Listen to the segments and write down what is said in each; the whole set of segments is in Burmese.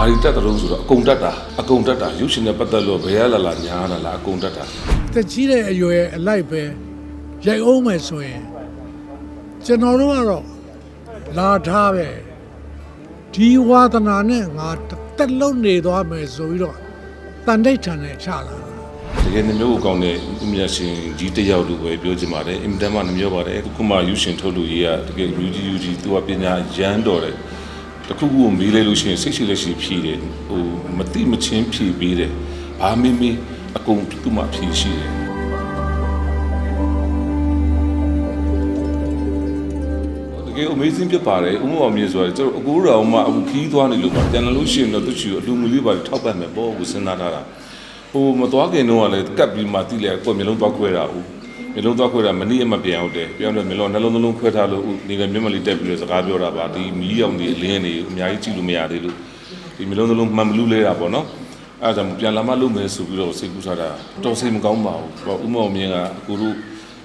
ဘာတွေတက်တယ်လို့ဆိုတော့အကုန်တက်တာအကုန်တက်တာရုပ်ရှင်နဲ့ပတ်သက်လို့ဘယ်ရလာလာညားလာလာအကုန်တက်တာတက်ကြီးတဲ့အရွယ်အလိုက်ပဲရိုက်အောင်မယ်ဆိုရင်ကျွန်တော်တို့ကတော့လာထားပဲဒီဝါသနာနဲ့ငါတစ်သက်လုံးနေသွားမယ်ဆိုပြီးတော့တန်တိတ်ထန်နဲ့ချလာတာတကယ်နှမျိုးကိုကောင်းတဲ့အမြတ်ရှင်ကြီးတစ်ယောက်လို့ပဲပြောချင်ပါတယ်အင်တန်မှနှမျိုးပါတယ်ခုမှရုပ်ရှင်ထုတ်လို့ရေးရတကယ်ယူကြီးယူကြီးသူကပညာရမ်းတော်တယ် တခုခုကိုမေးလိုက်လို့ရှိရင်စိတ်ရှိလက်ရှိဖြည်တယ်ဟိုမတိမချင်းဖြည်ပေးတယ်ဘာမင်းမင်းအကုန်သူ့မှာဖြည်ရှိတယ်တကယ် amazing ဖြစ်ပါတယ်ဥမ္မာမြေဆိုတော့ကျွန်တော်အကူတော်မှအခုခီးသွားနေလို့ပါပြန်လာလို့ရှိရင်တော့သူချီအလူမူလေးပါထောက်ပတ်မယ်ပေါ့ကိုစဉ်းစားထားတာဟိုမသွားခင်တော့ကလည်းကပ်ပြီးမှတိလဲကိုမျိုးလုံးသွားခွဲတာဦး မျိုးလုံးသွားခွဲတာမနေ့အမပြန်ဟုတ်တယ်ပြန်တော့မျိုးလုံးနှလုံးသွင်းခွဲထားလို့နေလည်းမျက်မလေးတက်ပြီးတော့စကားပြောတာပါဒီမီးရောင်တွေအလင်းတွေအများကြီးကြည့်လို့မရသေးလို့ဒီမျိုးလုံးသလုံးမှန်မလူလဲတာပေါ့နော်အဲဒါကြောင့်ပြန်လာမှလုပ်မယ်ဆိုပြီးတော့စိတ်ကူးထားတာတော်စိတ်မကောင်းပါဘူးဟောဥမ္မာမြင်ကအကူတို့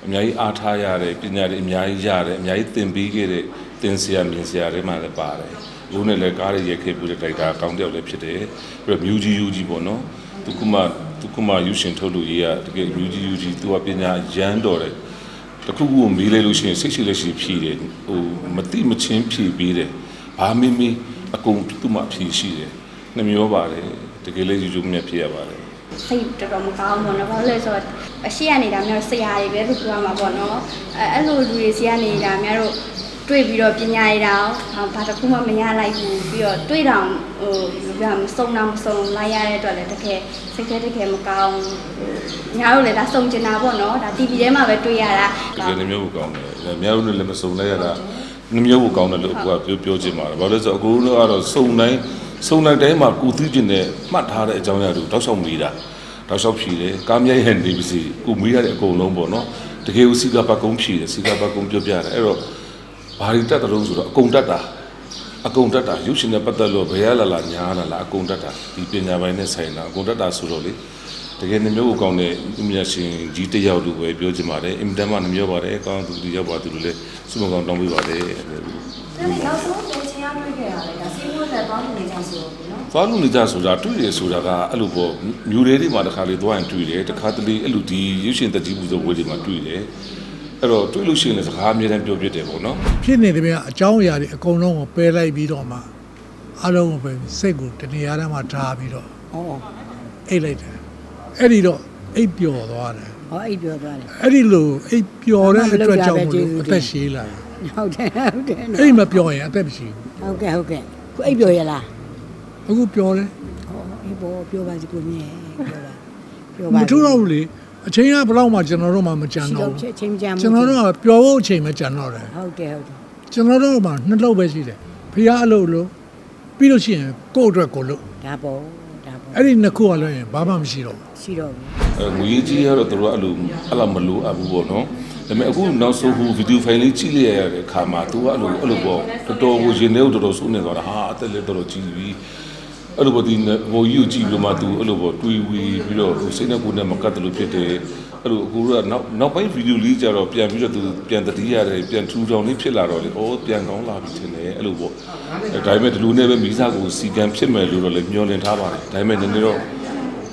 အများကြီးအားထားရတယ်ပညာတွေအများကြီးရတယ်အများကြီးသင်ပေးခဲ့တဲ့သင်ဆရာမြင်ဆရာတွေမှလည်းပါတယ်။ဘုန်းနဲ့လည်းကားရရက်ခဲ့ပြီးတဲ့တိုက်တာအကောင်းတယောက်လည်းဖြစ်တယ်။ပြီးတော့မြူကြီးယူကြီးပေါ့နော်။သူကမှ သူကမှယူရှင်ထုတ်လို့ရေးရတကယ် UG UG သူကပညာရမ်းတော်တယ်တခုခုကိုမေးလိုက်လို့ရှိရင်စိတ်ရှိလက်ရှိဖြည်တယ်ဟိုမတိမချင်းဖြည်ပေးတယ်ဘာမေးမေးအကုန်သူ့မှာဖြည်ရှိတယ်နှမျောပါတယ်တကယ်လေးယူယူမြတ်ဖြည်ရပါတယ်စိတ်တော်တော်မကောင်းဘူးနော်ဘာလို့လဲဆိုတော့အရှိရနေတာမျိုးဆရာတွေပဲလို့ပြောရမှာပေါ့နော်အဲအဲ့လိုလူတွေဆရာနေတာများတို့ တွေ့ပြီးတော့ပညာရည်တောင်ဘာတစ်ခုမှမရလိုက်ဘူးပြီးတော့တွေ့တောင်ဟိုဘာမစုံတာမစုံလိုက်ရတဲ့အတွက်လည်းတကယ်စိတ်ထဲတကယ်မကောင်းဘူးညာတို့လည်းဒါစုံကျင်တာပေါ့နော်ဒါ TV ထဲမှာပဲတွေ့ရတာတကယ်နှမျိုးကိုကောင်းတယ်။များတို့လည်းမစုံလိုက်ရတာနှမျိုးကိုကောင်းတယ်လို့အခုကပြောပြောချင်ပါတယ်။ဘာလို့လဲဆိုတော့အခုတို့ကတော့စုံတိုင်းစုံတိုင်းတိုင်းမှာကိုသိကျင်တဲ့မှတ်ထားတဲ့အကြောင်းအရာတွေတောက်လျှောက်မိတာတောက်လျှောက်ဖြည်တယ်။ကားမြိုက်ဟန်နေပါစီကိုမိရတဲ့အကုန်လုံးပေါ့နော်။တကယ်ကိုစီကပတ်ကုန်းဖြည်တယ်စီကပတ်ကုန်းပြောပြတယ်။အဲ့တော့ ဘာတွေတက်တယ်လို့ဆိုတော့အကုန်တက်တာအကုန်တက်တာရုပ်ရှင်နဲ့ပတ်သက်လို့ဘယ်ရလာလာညားလာလာအကုန်တက်တာဒီပညာပိုင်းနဲ့ဆိုင်တာအကုန်တက်တာဆိုတော့လေတကယ်နှမျိုးကိုကောင်းတဲ့အမြတ်ရှင်ကြီးတစ်ယောက်လို့ပဲပြောချင်ပါတယ်အင်တန်မှနှမျိုးပါတယ်ကောင်းသူတစ်ယောက်ပါသူတို့လည်းစုမကောင်းတောင်းပေးပါတယ်။နောက်ဆုံးသင်ချင်းရတွေ့ခဲ့ရတယ်ဒါစီးပွားနဲ့ပေါင်းနေကြဆိုတော့နော်သွားလို့နေကြဆိုတာတွေ့ရဆိုတာကအဲ့လိုပေါ့မြူတွေတွေမှာတစ်ခါလေသွားရင်တွေ့တယ်တစ်ခါတလေအဲ့လိုဒီရုပ်ရှင်တက်ကြီးပူဇော်ပွဲတွေမှာတွေ့တယ် အဲ့တော့တွေ့လို့ရှိရင်လည်းစကားအများတန်းပြောပြတယ်ပေါ့နော်ဖြစ်နေတယ်ဗျအကြောင်းအရာတွေအကုန်လုံးကိုပယ်လိုက်ပြီးတော့မှအလုံးကိုပဲစိတ်ကိုတနေရာထဲမှာထားပြီးတော့ဟောအိတ်လိုက်တယ်အဲ့ဒီတော့အိတ်ပျော်သွားတယ်ဟောအိပ်ပြောသွားတယ်အဲ့ဒီလိုအိတ်ပျော်တဲ့အတွက်ကြောင့်မလို့အသက်ရှည်လာတယ်ဟုတ်တယ်ဟုတ်တယ်အဲ့ဒီမပျော်ရင်အသက်မရှိဘူးဟုတ်ကဲ့ဟုတ်ကဲ့ကိုအိပ်ပြောရလားအခုပျော်တယ်ဟောအိပ်ပေါ်ပြောပါစီကိုမြဲပြောပါပြောမပါထူတော့ဘူးလေ အချိန်ကဘယ်တော့မှကျွန်တော်တို့မှမကြံရှိတော့တော့ဘူးချက်ချင်းကြမ်းကျွန်တော်တို့ကပျော်ဖို့အချိန်မကြံတော့တယ်ဟုတ်တယ်ဟုတ်တယ်ကျွန်တော်တို့မှနှစ်လုပ်ပဲရှိတယ်ဖះအလုပ်လို့ပြီးလို့ရှိရင်ကိုယ့်အတွက်ကိုယ်လို့ဒါပေါ့ဒါပေါ့အဲ့ဒီနှစ်ခုကလည်းရင်ဘာမှမရှိတော့ဘူးရှိတော့ဘူးအဲငွေကြီးကတော့တို့ကအဲ့လိုအဲ့လိုမလိုအပ်ဘူးပေါ့နော်ဒါပေမဲ့အခုနောက်ဆုံးဟိုဗီဒီယိုဖိုင်လေးကြည့်လိုက်ရတဲ့အခါမှာ तू ကအဲ့လိုအဲ့လိုပေါ့တော်တော်ကိုရင်ထဲကိုတော်တော်စိုးနေသွားတာဟာအသက်လည်းတော်တော်ကြီးပြီ အဲ့လိုပေါ့ဒီဟိုကြီးကိုကြည့်ပြီးတော့မှ तू အဲ့လိုပေါ့တွေးဝီပြီးတော့ဟိုစိတ်နဲ့ကိုယ်နဲ့မကတ်တယ်လို့ဖြစ်တယ်အဲ့လိုအခုကနောက်နောက်ပိုင်းဗီဒီယိုလေးကြတော့ပြန်ပြီးတော့ तू ပြန်တတိရတယ်ပြန်ထူထောင်လေးဖြစ်လာတော့လေဩပြန်ကောင်းလာပြီထင်တယ်အဲ့လိုပေါ့အဲဒါပေမဲ့ဒီလိုနဲ့ပဲမိစားကိုစီကံဖြစ်မယ်လို့တော့လည်းမျှော်လင့်ထားပါတယ်ဒါပေမဲ့နည်းနည်းတော့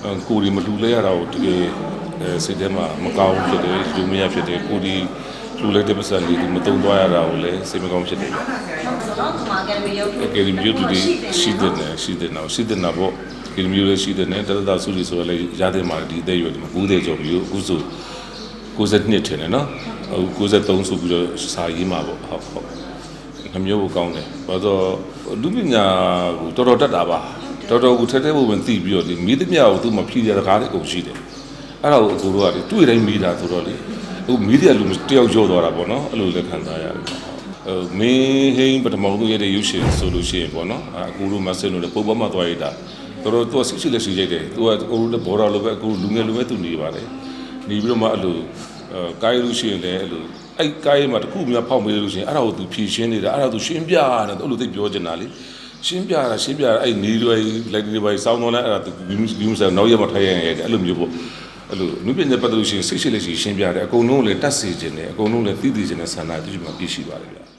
အဲကိုဒီမလူလဲရတာကိုတကယ်အဲစိတ်ထဲမှာမကောင်းဖြစ်တယ်လူမရဖြစ်တယ်ကိုဒီ လူလဲတဲ့ပတ်စံလေးဒီမတုံသွားရတာကိုလည်းစိတ်မကောင်းဖြစ်တယ်။ဟုတ်ဆိုတော့ဒီမှာအကယ်ဒမီရုပ်အကယ်ဒမီတူဒီရှိတဲ့နဲ့ရှိတဲ့နောက်ရှိတဲ့နောက်ပေါ့အကယ်ဒမီလည်းရှိတဲ့နဲ့တရတာဆူလီဆိုလည်းရတဲ့မှာဒီအသက်အရွယ်ဒီမှာ90ကျော်ပြီအခုဆို92ထင်တယ်နော်အခု93ဆိုပြီးတော့စာရေးမှာပေါ့ဟုတ်ဟုတ်နှမျိုးကိုကောင်းတယ်ဘာလို့လူပညာကိုတော်တော်တက်တာပါတော်တော်ကိုထဲထဲပုံပုံသိပြီးတော့ဒီမိသမျှကိုသူ့မှာဖြည့်ရတဲ့ကားတွေအကုန်ရှိတယ်အဲ့ဒါကိုအကိုတို့ကလေတွေ့တိုင်းမိတာဆိုတော့လေ အခုမီဒီယာလူတယောက်ကြောသွားတာပေါ့နော်အဲ့လိုလက်ခံစားရတယ်ပေါ့ဟိုမင်းဟိန်းပထမဆုံးရတဲ့ရုပ်ရှင်ဆိုလို့ရှိရင်ပေါ့နော်အကူတို့မဆင်လို့လေပုံပေါ်မှာသွားရတာတော်တော်သူကစိတ်ရှိလက်ရှိရိုက်တယ်သူကအကူတို့လည်းဘော်တော်လိုပဲအကူလူငယ်လိုပဲသူနေပါတယ်နေပြီးတော့မှအဲ့လိုအဲကားရလို့ရှိရင်လည်းအဲ့လိုအဲ့ကားရမှာတခုများဖောက်မေးလို့ရှိရင်အဲ့ဒါကိုသူဖြည့်ရှင်းနေတာအဲ့ဒါသူရှင်းပြရတယ်အဲ့လိုသိပြောချင်တာလေရှင်းပြတာရှင်းပြတာအဲ့နေတွေလိုက်တွေပဲစောင်းတော့လဲအဲ့ဒါသူဂီးဂီးဆန်နောက်ရမှာထိုင်ရရင်အဲ့လိုမျိုးပေါ့ အဲ့လိုနုပညာပတ်သက်လို့ရှိရင်စိတ်ရှိလက်ရှိရှင်းပြတယ်အကုန်လုံးကိုလည်းတတ်စေခြင်းနဲ့အကုန်လုံးလည်းသိသိခြင်းနဲ့ဆန္ဒတူတူမှပြည့်ရှိပါတယ်ဗျာ